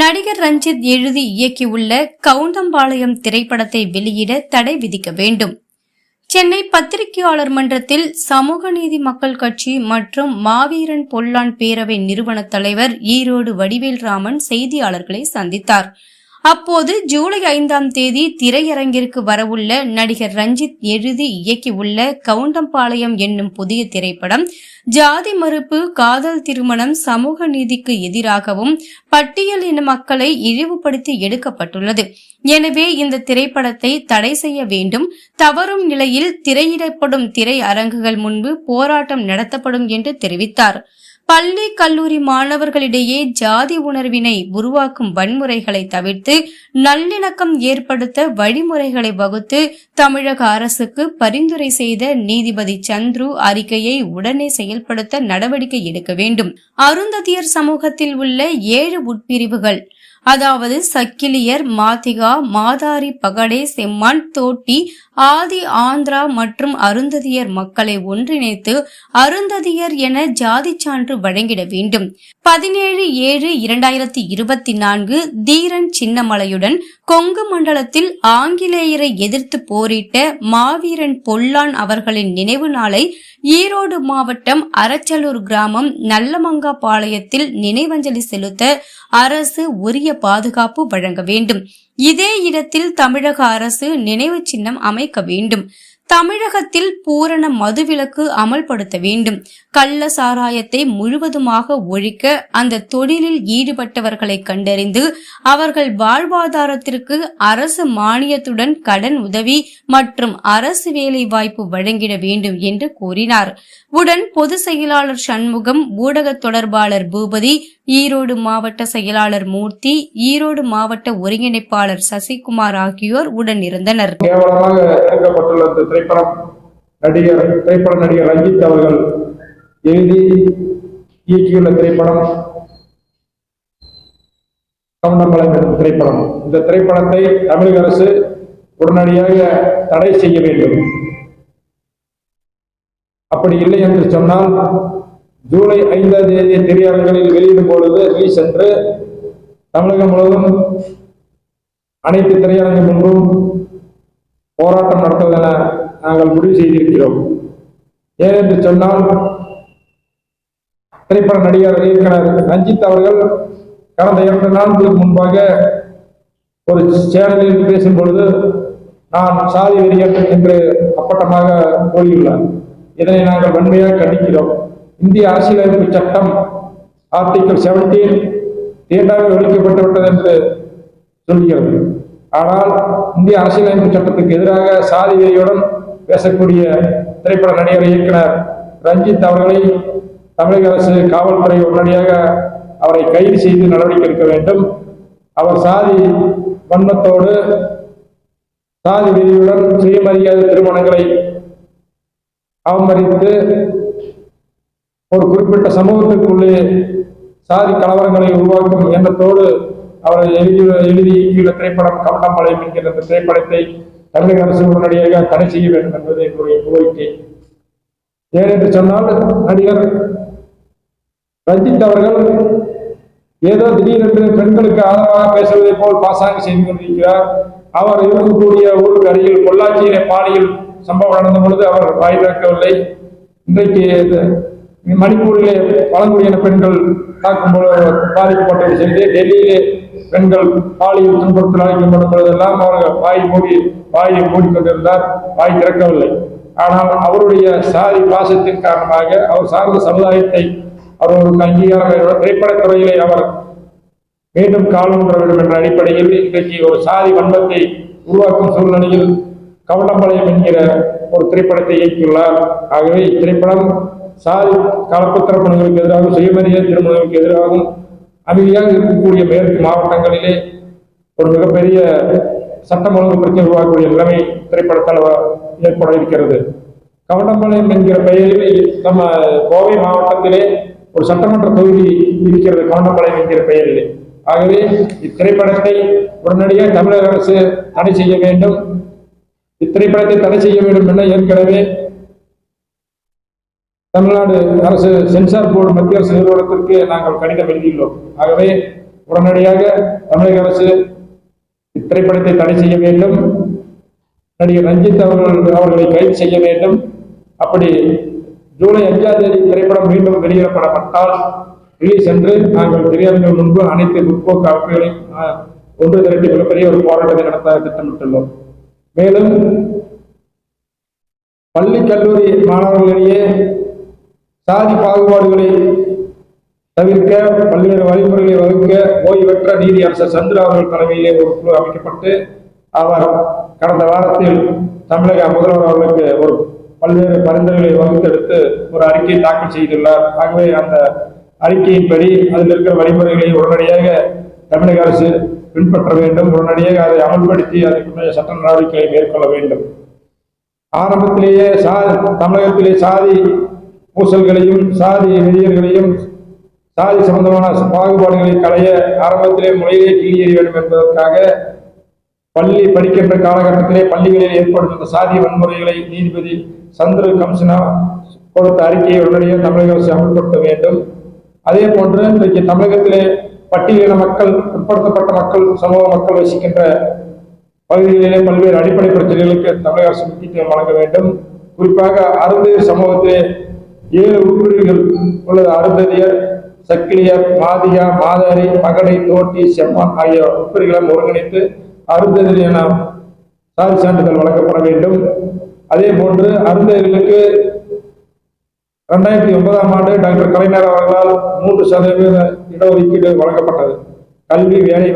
நடிகர் ரஞ்சித் எழுதி இயக்கியுள்ள கவுண்டம்பாளையம் திரைப்படத்தை வெளியிட தடை விதிக்க வேண்டும். சென்னை பத்திரிகையாளர் மன்றத்தில் சமூக நீதி மக்கள் கட்சி மற்றும் மாவீரன் பொல்லான் பேரவை நிறுவன தலைவர் ஈரோடு வடிவேல் ராமன் செய்தியாளர்களை சந்தித்தார். அப்போது ஜூலை ஐந்தாம் தேதி திரையரங்கிற்கு வரவுள்ள நடிகர் ரஞ்சித் எழுதி இயக்கியுள்ள கவுண்டம்பாளையம் என்னும் புதிய திரைப்படம் ஜாதி மறுப்பு காதல் திருமணம் சமூக நீதிக்கு எதிராகவும் பட்டியல் இன மக்களை இழிவுபடுத்தி எடுக்கப்பட்டுள்ளது. எனவே இந்த திரைப்படத்தை தடை செய்ய வேண்டும். தவறும் நிலையில் திரையிடப்படும் திரை அரங்குகள் முன்பு போராட்டம் நடத்தப்படும் என்று தெரிவித்தார். பள்ளி கல்லூரி மாணவர்களிடையே ஜாதி உணர்வினை உருவாக்கும் வன்முறைகளை தவிர்த்து நல்லிணக்கம் ஏற்படுத்த வழிமுறைகளை வகுத்து தமிழக அரசுக்கு பரிந்துரை செய்த நீதிபதி சந்துரு அறிக்கையை உடனே செயல்படுத்த நடவடிக்கை எடுக்க வேண்டும். அருந்ததியர் சமூகத்தில் உள்ள ஏழு உட்பிரிவுகள் அதாவது சக்கிலியர் மாதிகா மாதாரி பகடே செம்மான் தோட்டி ஆதி ஆந்திரா மற்றும் அருந்ததியர் மக்களை ஒன்றிணைத்து அருந்ததியர் என ஜாதி சான்று வழங்கிட வேண்டும். பதினேழு ஏழு இரண்டாயிரத்தி இருபத்தி நான்கு தீரன் சின்னமலையுடன் கொங்கு மண்டலத்தில் ஆங்கிலேயரை எதிர்த்து போரிட்ட மாவீரன் பொல்லான் அவர்களின் நினைவு நாளை ஈரோடு மாவட்டம் அரச்சலூர் கிராமம் நல்லமங்கா பாளையத்தில் நினைவஞ்சலி செலுத்த அரசு உரிய பாதுகாப்பு வழங்க வேண்டும். இதே இடத்தில் தமிழக அரசு நினைவு சின்னம் அமைக்க வேண்டும். தமிழகத்தில் பூரண மதுவிலக்கு அமல்படுத்த வேண்டும். கள்ள சாராயத்தை முழுவதுமாக ஒழிக்க அந்த தொழிலில் ஈடுபட்டவர்களை கண்டறிந்து அவர்கள் வாழ்வாதாரத்திற்கு அரசு மானியத்துடன் கடன் உதவி மற்றும் அரசு வேலை வாய்ப்பு வழங்கிட வேண்டும் என்று கூறினார். உடன் பொதுச் செயலாளர் சண்முகம் ஊடக தொடர்பாளர் பூபதி ஈரோடு மாவட்ட செயலாளர் மூர்த்தி ஈரோடு மாவட்ட ஒருங்கிணைப்பாளர் சசிகுமார் ஆகியோர் உடன் திரைப்படம் நடிகர் திரைப்பட நடிகர் ரஞ்சித் அவர்கள் எழுதி இயக்கியுள்ள திரைப்படம் கவுண்டம்பாளையம் என்ற திரைப்படம். இந்த திரைப்படத்தை தமிழக அரசு உடனடியாக தடை செய்ய வேண்டும். அப்படி இல்லை என்று சொன்னால் ஜூலை ஐந்தாம் தேதி திரையரங்குகளில் வெளியிடும் பொழுது ரிலீஸ் என்று தமிழகம் முழுவதும் அனைத்து திரையரங்கு முன்பும் போராட்டம் நடத்துவதென நாங்கள் முடிவு செய்திருக்கிறோம். ஏனென்று சொன்னால் திரைப்பட நடிகர் இயக்குனர் ரஞ்சித் அவர்கள் கடந்த இரண்டு நாட்களுக்கு முன்பாக ஒரு சேனலில் பேசும் பொழுது நான் சாதி வெறியன் என்று அப்பட்டமாக கூறியுள்ளார். இதனை நாங்கள் வன்மையாக கண்டிக்கிறோம். இந்திய அரசியலமைப்பு சட்டம் ஆர்டிகல் செவன்டீன் தீண்டாமல் ஒழிக்கப்பட்டு விட்டது என்று சொல்கிறது. ஆனால் இந்திய அரசியலமைப்பு சட்டத்துக்கு எதிராக சாதி வெறியுடன் பேசக்கூடிய திரைப்பட நடிகர் இயக்குனர் ரஞ்சித் அவர்களை தமிழக அரசு காவல்துறை உடனடியாக அவரை கைது செய்து நடவடிக்கை எடுக்க வேண்டும். அவர் சாதி வன்மத்தோடு சாதி விதியுடன் சுயமரியாதை திருமணங்களை அவமதித்து ஒரு குறிப்பிட்ட சமூகத்திற்குள்ளே சாதி கலவரங்களை உருவாக்கும் எண்ணத்தோடு அவரை எழுதி எழுதி இயக்கியுள்ள திரைப்படம் கவண்டம்பாளையம் என்கிற இந்த திரைப்படத்தை தமிழக அரசு உடனடியாக தடை செய்ய வேண்டும் என்பது என்னுடைய கோரிக்கை. ஏனென்று சொன்னால் நடிகர் ரஞ்சித் அவர்கள் ஏதோ திடீரென்று பெண்களுக்கு ஆதரவாக பேசுவதை போல் பாசாங்கு செய்து கொண்டிருக்கிறார். அவர் இருக்கக்கூடிய ஊருக்கு அருகில் பொள்ளாச்சியிலே பாலியல் சம்பவம் நடந்த பொழுது அவர் வாய் திறக்கவில்லை. இன்றைக்கு மணிப்பூரிலே பழங்குடியின பெண்கள் தாக்கும் பொழுது பாதிக்கப்பட்ட ஒரு டெல்லியிலே பெண்கள் பாலியல் துன்புறுத்தல் அழைக்கப்படும் பொழுதெல்லாம் அவர் வாய் மூடி வாயை மூடிக்கொண்டிருந்தார். வாய் திறக்கவில்லை. ஆனால் அவருடைய சாதி பாசத்தின் காரணமாக அவர் சார்ந்த சமுதாயத்தை அவர்களுக்கு அங்கீகாரம் திரைப்படத்துறையிலே அவர் மீண்டும் காலம் வேண்டும் என்ற அடிப்படையில் இன்றைக்கு ஒரு சாதி வன்மத்தை உருவாக்கும் சூழ்நிலையில் கவனம்பாளையம் என்கிற ஒரு திரைப்படத்தை இயக்கியுள்ளார். ஆகவே இத்திரைப்படம் சாதி கலப்பு தரப்பினர்களுக்கு எதிராகவும் சுயமரியாதை திருமணங்களுக்கு எதிராகவும் அமைதியாக இருக்கக்கூடிய மேற்கு மாவட்டங்களிலே ஒரு மிகப்பெரிய சட்டம் ஒழுங்கு பிரச்சனை உருவாக்கக்கூடிய நிலைமை திரைப்படத்தால் ஏற்பட இருக்கிறது. கவண்டம்பாளையம் என்கிற பெயரில் நம்ம கோவை மாவட்டத்திலே ஒரு சட்டமன்ற தொகுதி இருக்கிறது கவண்டம்பாளையம் என்கிற பெயரிலே. ஆகவே இத்திரைப்படத்தை உடனடியாக தமிழக அரசு தடை செய்ய வேண்டும். இத்திரைப்படத்தை தடை செய்ய வேண்டும் என ஏற்கனவே தமிழ்நாடு அரசு சென்சார் போர்டு மத்திய அரசு நிறுவனத்திற்கு நாங்கள் கடிதம் எழுதியுள்ளோம் ஆகவே உடனடியாக தமிழக அரசு இத்திரைப்படத்தை தடை செய்ய வேண்டும். நடிகர் ரஞ்சித் அவர்கள் அவர்களை கைது செய்ய வேண்டும். அப்படி ஜூலை அஞ்சாம் தேதி திரைப்படம் மீண்டும் வெளியிடப்படப்பட்டால் ரிலீஸ் என்று நாங்கள் திரையரங்கள் முன்பு அனைத்து முற்போக்கு அமைப்புகளையும் ஒன்று திரட்டி மிகப்பெரிய ஒரு போராட்டத்தை நடத்த திட்டமிட்டுள்ளோம். மேலும் பள்ளி கல்லூரி மாணவர்களிடையே சாதி பாகுபாடுகளை தவிர்க்க பல்வேறு வழிமுறைகளை வகுக்க ஓய்வற்ற நீதி அரசர் சந்திரா அவர்கள் தலைமையிலே ஒரு குழு அமைக்கப்பட்டு அவர் கடந்த வாரத்தில் தமிழக முதல்வர் அவர்களுக்கு ஒரு பல்வேறு பரிந்துரைகளை வகுத்தெடுத்து ஒரு அறிக்கையை தாக்கல் செய்துள்ளார். ஆகவே அந்த அறிக்கையின்படி அதில் இருக்கிற வழிமுறைகளை உடனடியாக தமிழக அரசு பின்பற்ற வேண்டும். உடனடியாக அதை அமல்படுத்தி அதற்குரிய சட்ட நடவடிக்கைகளை மேற்கொள்ள வேண்டும். ஆரம்பத்திலேயே சா தமிழகத்திலே சாதி பூசல்களையும் சாதி வெறியர்களையும் சாதி சம்பந்தமான பாகுபாடுகளை களைய ஆரம்பத்திலே முறையிலே கிள்ளி எறிய வேண்டும் என்பதற்காக பள்ளி படிக்கின்ற காலகட்டத்திலே பள்ளிகளில் ஏற்படும் இந்த சாதி வன்முறைகளை நீதிபதி சந்திர கம்சனா கொடுத்த அறிக்கையை உடனடியாக தமிழக அரசு அமல்படுத்த வேண்டும். அதே போன்று இன்றைக்கு தமிழகத்திலே பட்டியலின மக்கள் பிற்படுத்தப்பட்ட மக்கள் சமூக மக்கள் வசிக்கின்ற பகுதிகளிலே பல்வேறு அடிப்படை பிரச்சனைகளுக்கு தமிழக அரசு முக்கியத்துவம் வழங்க வேண்டும். குறிப்பாக அருந்ததியர் சமூகத்திலே ஏழு உட்பிரிவுகள் உள்ளது. அருந்ததியர் சக்கிலியர் மாதியா மாதாரி மகடை தோட்டி செம்மன் ஆகிய உட்பிரிவுகளை ஒருங்கிணைத்து அருந்ததியர் என சாதி சான்றிதழ் வழங்கப்பட வேண்டும். அதே போன்று அருந்ததியர்களுக்கு இரண்டாயிரத்தி ஒன்பதாம் ஆண்டு டாக்டர் கலைஞர் அவர்களால் மூன்று சதவீத இடஒதுக்கீடு வழங்கப்பட்டது. கல்வி வேலை